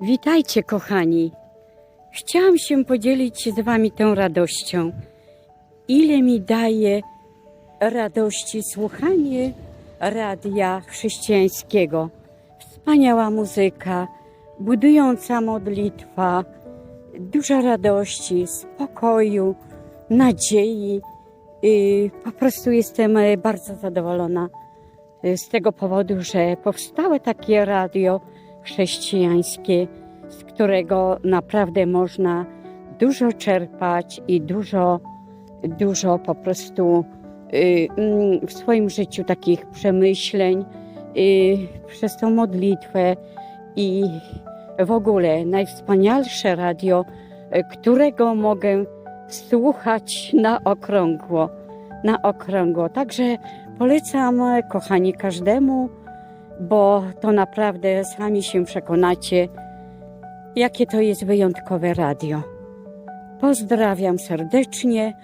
Witajcie, kochani. Chciałam się podzielić z Wami tą radością. Ile mi daje radości słuchanie radia chrześcijańskiego. Wspaniała muzyka, budująca modlitwa, dużo radości, spokoju, nadziei. Y, Po prostu jestem e, bardzo zadowolona y, z tego powodu, że powstało takie radio chrześcijańskie, z którego naprawdę można dużo czerpać i dużo, dużo po prostu y, mm, w swoim życiu takich przemyśleń y, przez tą modlitwę i w ogóle najwspanialsze radio, y, którego mogę słuchać na okrągło. Na okrągło. Także polecam, kochani, każdemu, bo to naprawdę sami się przekonacie, jakie to jest wyjątkowe radio. Pozdrawiam serdecznie